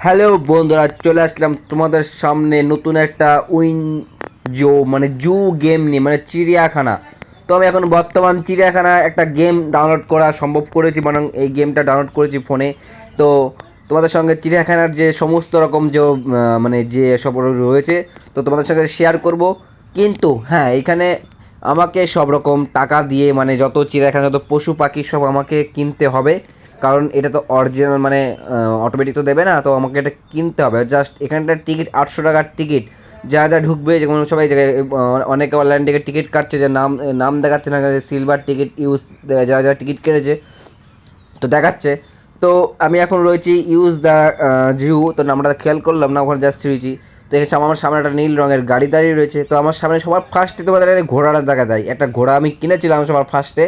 Hello বন্ধুরা, চলে আসলাম তোমাদের সামনে নতুন একটা উইন জো মানে জু গেম নিয়ে মানে চিড়িয়াখানা। তো আমি এখন বর্তমান চিড়িয়াখানা একটা গেম ডাউনলোড করা সম্ভব করেছি মানে এই গেমটা ডাউনলোড করেছি ফোনে। তো তোমাদের সঙ্গে চিড়িয়াখানার যে সমস্ত রকম যে মানে যে সব রয়েছে, তো তোমাদের সঙ্গে শেয়ার করব। কিন্তু হ্যাঁ এখানে আমাকে সব রকম টাকা দিয়ে মানে যত চিড়িয়াখানা, যত পশু পাখি সব আমাকে কিনতে হবে। কারণ এটা তো অরিজিনাল মানে অটোমেটিক তো দেবে না, তো আমাকে এটা কিনতে হবে। জাস্ট এখানটার টিকিট আটশো টাকার টিকিট যা যা ঢুকবে যেমন সবাই অনেকে অনলাইন থেকে টিকিট কাটছে, যে নাম নাম দেখাচ্ছে না সিলভার টিকিট ইউজ যারা যারা টিকিট কেটেছে, তো দেখাচ্ছে। তো আমি এখন রয়েছি ইউজ দ্য জিউ তো নামটা খেয়াল করলাম না, ওখানে জাস্ট রয়েছি। তো এখানে আমার সামনে একটা নীল রঙের গাড়ি দাঁড়িয়ে রয়েছে। তো আমার সামনে সবার ফার্স্টে তোমাদের ঘোড়াটা দেখা দেয় একটা ঘোড়া আমি কিনেছিলাম সবার ফার্স্টে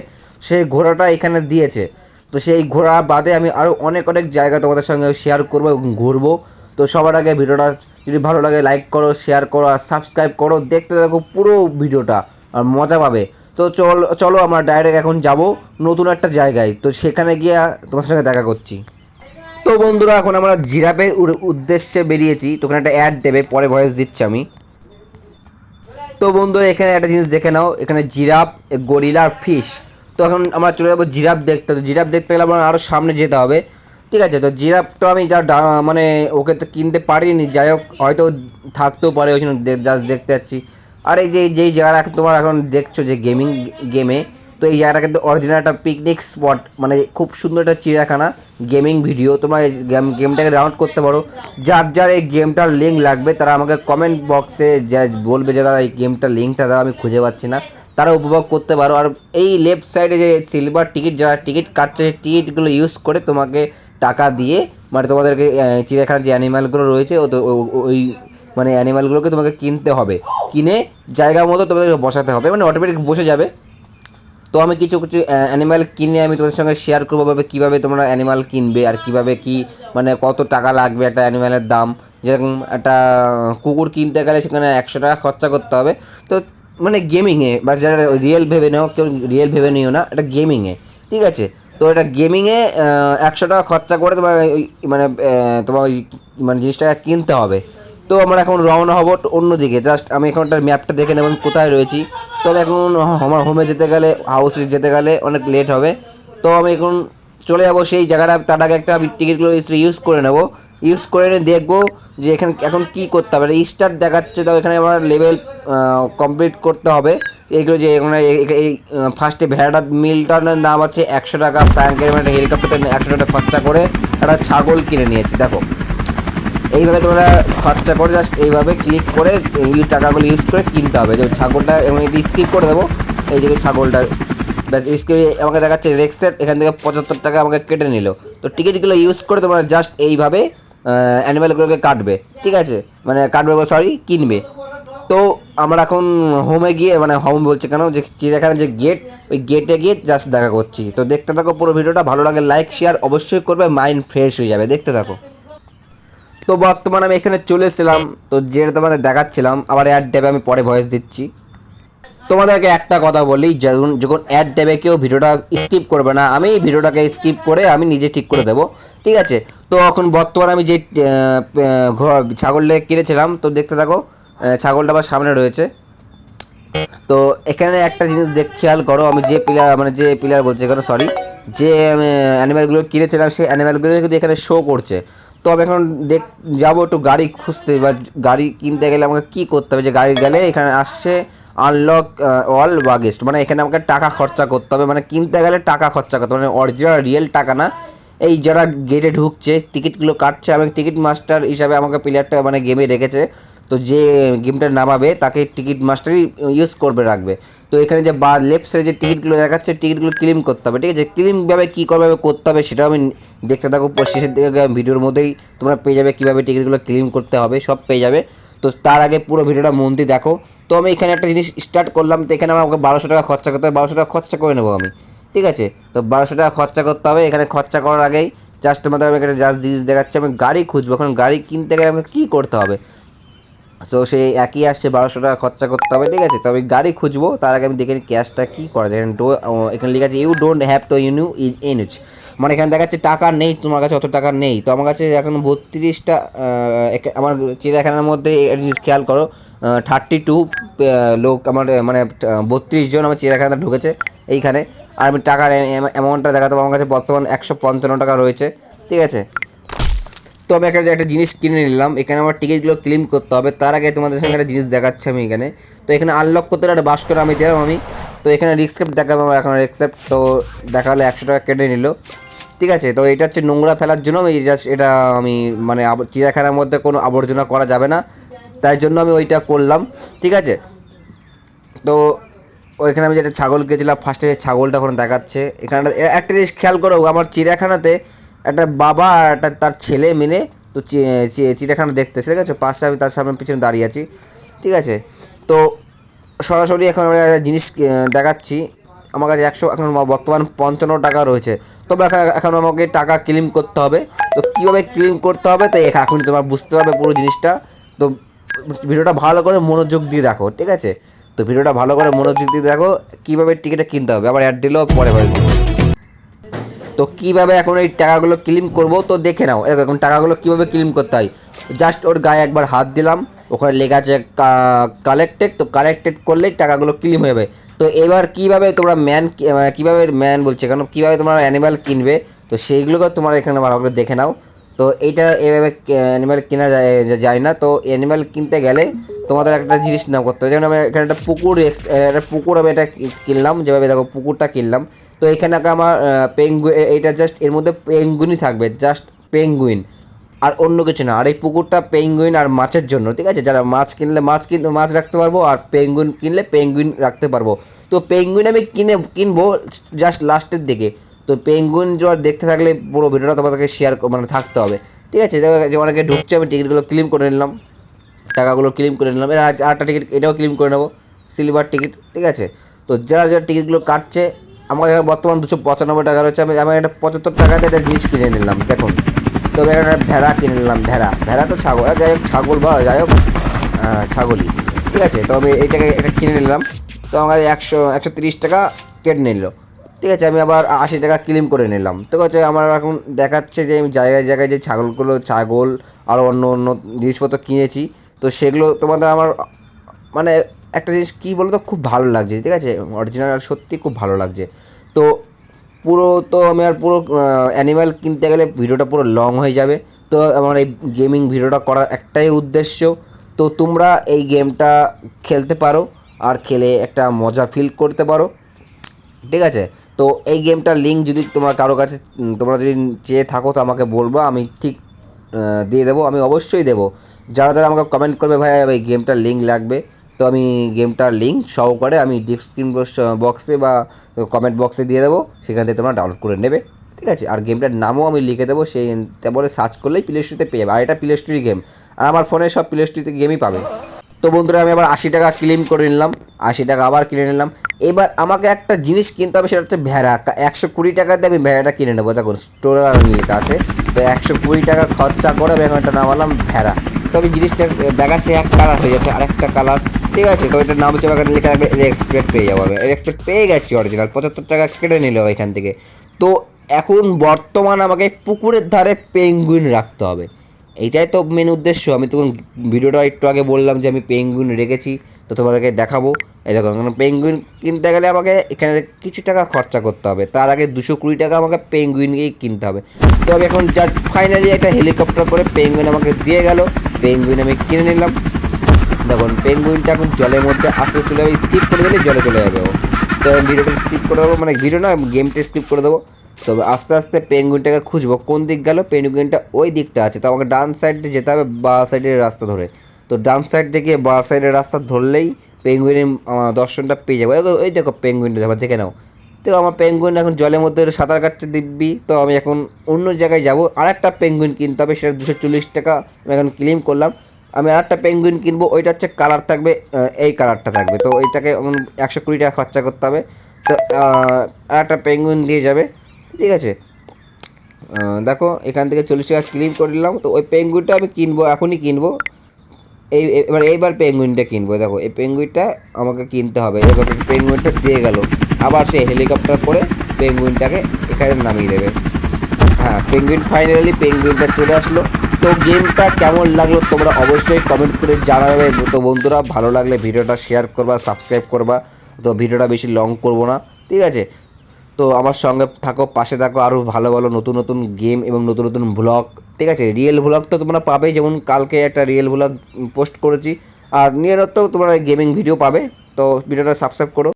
সেই ঘোড়াটা এখানে দিয়েছে। তো সেই ঘোড়া বাদে আমি আরও অনেক অনেক জায়গা তোমাদের সঙ্গে শেয়ার করব এবং ঘুরবো। তো সবার আগে ভিডিওটা যদি ভালো লাগে লাইক করো শেয়ার করো আর সাবস্ক্রাইব করো। দেখতে দেখো পুরো ভিডিওটা আর মজা পাবে। তো চল, চলো আমরা ডাইরেক্ট এখন যাব নতুন একটা জায়গায়। তো সেখানে গিয়ে তোমার সঙ্গে দেখা করছি। তো বন্ধুরা, এখন আমরা জিরাপের উদ্দেশ্যে বেরিয়েছি। তো ওখানে একটা অ্যাড দেবে, পরে ভয়েস দিচ্ছি আমি। তো বন্ধুরা, এখানে একটা জিনিস দেখে নাও। এখানে জিরাফ গরিলা আর ফিশ তো এখন আমরা চলে যাব জিরাফ দেখতে। তো জিরাফ দেখতে গেলে আমার আরও সামনে যেতে হবে। ঠিক আছে, তো জিরাফটা আমি যা মানে ওকে তো কিনতে পারিনি, যাই হোক, হয়তো থাকতেও পারে, ওই জন্য জাস্ট দেখতে যাচ্ছি। আর এই যে যেই জায়গাটা তোমার এখন দেখছ যে গেমিং গেমে তো এই জায়গাটা কিন্তু অরিজিনাল একটা পিকনিক স্পট মানে খুব সুন্দর একটা চিড়িয়াখানা গেমিং ভিডিও তোমরা এই গেম গেমটাকে ডাউনলোড করতে পারো। যার যার এই গেমটার লিঙ্ক লাগবে, তারা আমাকে কমেন্ট বক্সে যা বলবে যে, দাদা, এই গেমটার লিঙ্কটা দাদা আমি খুঁজে পাচ্ছি না। তারা উপভোগ করতে পারো। আর এই লেফট সাইডে যে সিলভার টিকিট যারা টিকিট কাটছে, সেই টিকিটগুলো ইউজ করে তোমাকে টাকা দিয়ে মানে তোমাদেরকে চিড়িয়াখানার যে অ্যানিমালগুলো রয়েছে, ও ওই মানে অ্যানিমালগুলোকে তোমাকে কিনতে হবে। কিনে জায়গা মতো তোমাদেরকে বসাতে হবে মানে অটোমেটিক বসে যাবে। তো আমি কিছু কিছু অ্যানিমাল কিনে আমি তোমাদের সঙ্গে শেয়ার করব, ভাবে কীভাবে তোমরা অ্যানিমাল কিনবে, আর কীভাবে কি মানে কত টাকা লাগবে একটা অ্যানিমালের দাম। যেরকম একটা কুকুর কিনতে গেলে সেখানে একশো টাকা খরচা করতে হবে। তো মানে গেমিংয়ে বা যারা রিয়েল ভেবে নেও, কেউ রিয়েল ভেবে নিও না, এটা গেমিংয়ে ঠিক আছে? তো এটা গেমিংয়ে একশো টাকা খরচা করে তোমার ওই মানে তোমার ওই মানে জিনিসটাকে কিনতে হবে। তো আমরা এখন রওনা হব অন্যদিকে। জাস্ট আমি এখন একটা ম্যাপটা দেখে নেব কোথায় রয়েছি। তো আমি এখন আমার হোমে যেতে গেলে হাউসে যেতে গেলে অনেক লেট হবে। তো আমি এখন চলে যাব সেই জায়গাটা, তার আগে একটা টিকিটগুলো ইউজ করে নেব। ইউজ করে দেখব যে এখানে এখন কি করতে হবে? স্টার্ট দেখাচ্ছে তো এখানে আমার লেভেল কমপ্লিট করতে হবে। এইগুলো যে এখানে এই- ফার্স্টে ভেড়াটার মিলটার দাম আছে একশো টাকা প্যাঙ্কের মানে হেলিকপ্টারতে একশো টাকা খরচা করে একটা ছাগল কিনে নিয়েছি, দেখো। এইভাবে তোমরা খরচা করে জাস্ট এইভাবে ক্লিক করে এই টাকাগুলো ইউজ করে কিনতে হবে। যে ছাগলটা এবং এটি স্কিপ করে দেবো। এই যে ছাগলটা, ব্যাস স্কিপ আমাকে দেখাচ্ছে রেক্সেট এখান থেকে পঁচাত্তর টাকা আমাকে কেটে নিল। তো টিকিটগুলো ইউজ করে তোমরা জাস্ট এইভাবে অ্যানিমেলগুলোকে কাটবে, ঠিক আছে? মানে কাটবে সরি কিনবে। তো আমরা এখন হোমে গিয়ে মানে হোম বলছে কেন? যে চিড়িয়াখানার যে গেট ওই গেটে গিয়ে জাস্ট দেখা করছি। তো দেখতে থাকো পুরো ভিডিওটা, ভালো লাগে লাইক শেয়ার অবশ্যই করবে মাইন্ড ফ্রেশ হয়ে যাবে, দেখতে থাকো। তো বর্তমানে আমি এখানে চলে এসেছিলাম, তো যেটা তোমাদের দেখাচ্ছিলাম, আবার অ্যাড দেবে আমি পরে ভয়েস দিচ্ছি। তোমাদেরকে একটা কথা বলি, যখন যখন অ্যাড দেবে কেউ ভিডিওটা স্কিপ করবে না, আমি ভিডিওটাকে স্কিপ করে আমি নিজে ঠিক করে দেবো। ঠিক আছে? তো এখন বর্তমানে আমি যে ছাগলটা কিনেছিলাম, তো দেখতে থাকো ছাগলটা আমার সামনে রয়েছে। তো এখানে একটা জিনিস দেখ, খেয়াল করো, আমি যে প্লেয়ার মানে যে প্লেয়ার বলছি এখানে সরি যে অ্যানিম্যালগুলো কিনেছিলাম, সেই অ্যানিম্যালগুলো কিন্তু এখানে শো করছে। তো আমি এখন দেখ, যাব একটু গাড়ি খুঁজতে, বা গাড়ি কিনতে গেলে আমাকে কী করতে হবে? যে গাড়ি গেলে এখানে আসছে আনলক অল বাগেস্ট মানে এখানে আমাকে টাকা খরচা করতে হবে মানে কিনতে গেলে টাকা খরচা করতে হবে মানে অরিজিনাল রিয়েল টাকা না এই যারা গেটে ঢুকছে টিকিটগুলো কাটছে আমি টিকিট মাস্টার হিসাবে আমাকে প্লেয়ারটা মানে গেমে রেখেছে। তো যে গেমটা নামাবে, তাকে টিকিট মাস্টারই ইউজ করবে, রাখবে। তো এখানে যে বা লেফট সাইডে যে টিকিটগুলো দেখাচ্ছে টিকিটগুলো ক্লিম করতে হবে, ঠিক আছে? ক্লেমভাবে কী করবে করতে হবে, সেটাও আমি দেখতে থাকো। শেষের দিকে ভিডিওর মধ্যেই তোমরা পেয়ে যাবে কীভাবে টিকিটগুলো ক্লিম করতে হবে, সব পেয়ে যাবে। তো তার আগে পুরো ভিডিওটা মন দিয়ে দেখো। তো আমি এখানে একটা জিনিস স্টার্ট করলাম, তো এখানে আমাকে বারোশো টাকা খরচা করতে হবে। বারোশো টাকা খরচা করে নেব আমি। ঠিক আছে? তো বারোশো টাকা খরচা করতে হবে। এখানে খরচা করার আগেই জাস্ট তোমাদের আমি একটা জাস্ট জিনিস দেখাচ্ছি। আমি গাড়ি খুঁজবো। এখন গাড়ি কিনতে গেলে আমাকে কী করতে হবে? তো সেই একই আসছে, বারোশো টাকা খরচা করতে হবে। ঠিক আছে? তবে গাড়ি খুঁজবো। তার আগে আমি দেখে নিই ক্যাশটা কী করা যায়। ডো এখানে লেখা আছে you don't have to renew enough মানে এখানে দেখা যাচ্ছে টাকা নেই তোমার কাছে, অত টাকা নেই। তো আমার কাছে এখন বত্রিশটা আমার চিড়িয়াখানার মধ্যে একটা জিনিস খেয়াল করো থার্টি টু লোক আমার মানে বত্রিশ জন আমার চিড়িয়াখানাতে ঢুকেছে। এইখানে আর আমি টাকার অ্যামাউন্টটা দেখাতে আমার কাছে বর্তমান একশো পঞ্চান্ন টাকা রয়েছে। ঠিক আছে? তো আমি একটা একটা জিনিস কিনে নিলাম। এখানে আমার টিকিটগুলো ক্লেম করতে হবে। তার আগে তোমাদের সঙ্গে একটা জিনিস দেখাচ্ছি আমি এখানে। তো এখানে আনলক করতে একটা বাস করে আমি দিলাম আমি। তো এখানে রিক্সেপ্ট দেখাবো আমার এখন রিক্সেপ্ট তো দেখালে একশো টাকা কেটে নিল। ঠিক আছে? তো এটা হচ্ছে নোংরা ফেলার জন্য আমি জাস্ট এটা আমি মানে চিড়িয়াখানার মধ্যে কোনো আবর্জনা করা যাবে না। তাই জন্য আমি ওইটা করলাম। ঠিক আছে? তো ওইখানে আমি যেটা ছাগল গেছিলাম ফার্স্টে ছাগলটা ওখানে দেখাচ্ছে। এখানে একটা- জিনিস খেয়াল করো, আমার চিড়িয়াখানাতে একটা বাবা আর একটা তার ছেলে মিলে তো চিড়িয়াখানা দেখতেছে, ঠিক আছে? পাশে আমি তার সামনে পিছনে দাঁড়িয়ে আছি, ঠিক আছে? তো সরাসরি এখন একটা জিনিস দেখাচ্ছি। আমার কাছে একশো এখন বর্তমান পঞ্চান্ন টাকা রয়েছে। তবে এখন এখন আমাকে টাকা ক্লেম করতে হবে। তো কীভাবে ক্লেম করতে হবে? তো এখন তোমার বুঝতে পারবে পুরো জিনিসটা। তো ভিডিওটা ভালো করে মনোযোগ দিয়ে দেখো, ঠিক আছে? তো ভিডিওটা ভালো করে মনোযোগ দিয়ে দেখো, কীভাবে টিকিটটা কিনতে হবে। আবার অ্যাড দিলেও পরে যাবে। তো কীভাবে এখন এই টাকাগুলো ক্লিম করব, তো দেখে নাও। এখন টাকাগুলো কীভাবে ক্লিম করতে হয়। জাস্ট ওর গায়ে একবার হাত দিলাম, ওখানে লেখা আছে কালেক্টেড তো কালেক্টেড করলেই টাকাগুলো ক্লিম হয়ে যাবে। তো এবার কীভাবে তোমরা ম্যান কীভাবে ম্যান বলছে কেন কীভাবে তোমরা অ্যানিমাল কিনবে, তো সেইগুলোকে তোমরা এখানে ভালো করে দেখে নাও। তো এইটা এভাবে অ্যানিমাল কেনা যায় যায় না। তো অ্যানিমাল কিনতে গেলে তোমাদের একটা জিনিস নাম করতে হবে। যেমন আমি এখানে একটা পুকুর একটা পুকুর আমি এটা কিনলাম, যেভাবে দেখো পুকুরটা কিনলাম। তো এখানে আমার পেঙ্গু এইটা জাস্ট এর মধ্যে পেঙ্গুইনই থাকবে জাস্ট পেঙ্গুইন আর অন্য কিছু না। আর এই পুকুরটা পেঙ্গুইন আর মাছের জন্য, ঠিক আছে? যারা মাছ কিনলে মাছ কিন মাছ রাখতে পারব আর পেঙ্গুইন কিনলে পেঙ্গুইন রাখতে পারব। তো পেঙ্গুইন আমি কিনে কিনবো জাস্ট লাস্টের দিকে। তো পেঙ্গুইন জোয়ার দেখতে থাকলে পুরো ভিডিওটা তোমাদেরকে শেয়ার মানে থাকতে হবে। ঠিক আছে? যে অনেকে ঢুকছে, আমি টিকিটগুলো ক্লেম করে নিলাম। টাকাগুলো ক্লেম করে নিলাম। আর- আরেকটা টিকিট এটাও ক্লেম করে নেব। সিলভার টিকিট ঠিক আছে? তো যারা যারা টিকিটগুলো কাটছে, আমার এখানে বর্তমান দুশো পঁচানব্বই টাকা রয়েছে। আমি আমি একটা পঁচাত্তর টাকাতে একটা জিনিস কিনে নিলাম, দেখুন। তো আমি একটা ভেড়া কিনে নিলাম, ভেড়া। ভেড়া তো ছাগল। যাই হোক, ছাগল বা যাই হোক ছাগলই। ঠিক আছে? তো আমি এইটাকে এটা কিনে নিলাম। তো আমার একশো একশো তিরিশ টাকা কেটে নিল। ঠিক আছে, আমি আবার আশি টাকা ক্লেম করে নিলাম। তো হচ্ছে আমার এখন দেখাচ্ছে যে আমি জায়গায় জায়গায় যে ছাগলগুলো, ছাগল আর অন্য অন্য জিনিসপত্র কিনেছি, তো সেগুলো তোমাদের আমার মানে একটা জিনিস কী বলতো, খুব ভালো লাগছে, ঠিক আছে? অরিজিনাল সত্যি খুব ভালো লাগছে। তো পুরো তো আমি আর পুরো অ্যানিম্যাল কিনতে গেলে ভিডিওটা পুরো লং হয়ে যাবে। তো আমার এই গেমিং ভিডিওটা করার একটাই উদ্দেশ্য, তো তোমরা এই গেমটা খেলতে পারো, আর খেলে একটা মজা ফিল করতে পারো। ঠিক আছে? তো এই গেমটার লিঙ্ক যদি তোমার কারও কাছে তোমরা যদি চেয়ে থাকো, তো আমাকে বলব, আমি ঠিক দিয়ে দেবো, আমি অবশ্যই দেবো। যারা যারা আমাকে কমেন্ট করবে, ভাই, এই গেমটার লিঙ্ক লাগবে। তো আমি গেমটার লিঙ্ক সহকারে আমি ডিসক্রিপশন বক্সে বা কমেন্ট বক্সে দিয়ে দেবো, সেখান থেকে তোমরা ডাউনলোড করে নেবে। ঠিক আছে? আর গেমটার নামও আমি লিখে দেবো, সেই, তারপরে সার্চ করলেই প্লে স্টোরিতে পেয়ে যাবে। আর এটা প্লে স্টোরি গেম আর আমার ফোনে সব প্লে স্টোরিতে গেমই পাবে। তো বন্ধুরা, আমি আবার আশি টাকা ক্লেম করে নিলাম, আশি টাকা আবার কিনে নিলাম। এবার আমাকে একটা জিনিস কিনতে হবে, সেটা হচ্ছে ভেড়া। একশো কুড়ি টাকাতে আমি ভেড়াটা কিনে নেব। দেখুন স্টোর লেখা আছে। তো একশো কুড়ি টাকা খরচা করে আমি একটা নামালাম ভেড়া। তো আমি জিনিসটা দেখাচ্ছে, এক কালার হয়ে যাচ্ছে, আরেকটা কালার ঠিক আছে, তো এটার নাম হচ্ছে এখানে লেখা থাকবে এক্সপেক্ট পেয়ে যাব আমি। এক্সপেক্ট পেয়ে গেছি অরিজিনাল পঁচাত্তর টাকা কেটে নিল এখান থেকে। তো এখন বর্তমান আমাকে পুকুরের ধারে পেঙ্গুইন রাখতে হবে। এইটাই তো মেন উদ্দেশ্য। আমি তখন ভিডিওটা একটু আগে বললাম যে আমি পেঙ্গুইন রেখেছি, তো তোমাদেরকে দেখাবো। এই দেখো কারণ পেঙ্গুইন কিনতে গেলে আমাকে এখানে কিছু টাকা খরচা করতে হবে। তার আগে দুশো কুড়ি টাকা আমাকে পেঙ্গুইনকেই কিনতে হবে। তো আমি এখন যা ফাইনালি একটা হেলিকপ্টার করে পেঙ্গুইন আমাকে দিয়ে গেল। পেঙ্গুইন আমি কিনে নিলাম। দেখুন পেঙ্গুইনটা এখন জলের মধ্যে আসতে চলে যাবে। স্কিপ করে দিলে জলে চলে যাবে ও। তো ভিডিওটা স্কিপ করে দেবো মানে ভিডিও না গেমটা স্কিপ করে দেবো। তবে আস্তে আস্তে পেঙ্গুইনটাকে খুঁজবো। কোন দিক গেল? পেঙ্গুইনটা ওই দিকটা আছে। তো আমাকে ডান সাইডে যেতে হবে বা সাইডের রাস্তা ধরে। তো ডান সাইড থেকে বা সাইডের রাস্তা ধরলেই পেঙ্গুইনের দর্শনটা পেয়ে যাব। ওই- দেখো পেঙ্গুইনটা আবার দেখে নাও। তো আমার পেঙ্গুইন এখন জলের মধ্যে সাঁতার কাটতে দিব্যি। তো আমি এখন অন্য জায়গায় যাব। আর একটা পেঙ্গুইন কিনতে হবে সেটা দুশো চল্লিশ টাকা আমি এখন ক্লেম করলাম। আমি আর একটা পেঙ্গুইন কিনবো ওইটা হচ্ছে কালার থাকবে এই কালারটা থাকবে। তো ওইটাকে একশো কুড়ি টাকা খরচা করতে হবে। তো আহ, আর একটা পেঙ্গুইন দিয়ে যাবে। ঠিক আছে। দেখো, এখান থেকে চল্লিশ টাকা ক্লেম করে নিলাম। তো ওই পেঙ্গুইনটা আমি কিনবো, এখনই কিনবো। এই এবার, এইবার পেঙ্গুইনটা কিনবো, দেখো, এই পেঙ্গুইনটা আমাকে কিনতে হবে। এবার পেঙ্গুইনটা দিয়ে গেল। আবার সে হেলিকপ্টার করে পেঙ্গুইনটাকে এখানে নামিয়ে দেবে। হ্যাঁ পেঙ্গুইন ফাইনালি পেঙ্গুইনটা চলে আসলো। তো গেমটা কেমন লাগল তোমরা অবশ্যই কমেন্ট করে জানাবে। তো বন্ধুরা, ভালো লাগলে ভিডিওটা শেয়ার করবা সাবস্ক্রাইব করবা। তো ভিডিওটা বেশি লং করব না। ঠিক আছে? তো আমার সঙ্গে থাকো, পাশে থাকো আরও ভালো ভালো নতুন নতুন গেম এবং নতুন নতুন ব্লগ ঠিক আছে রিয়েল ব্লগ তো তোমরা পাবে যেমন কালকে একটা রিয়েল ব্লগ পোস্ট করেছি। আর নিয়মিত তোমরা গেমিং ভিডিও পাবে, তো ভিডিওটা সাবস্ক্রাইব করো।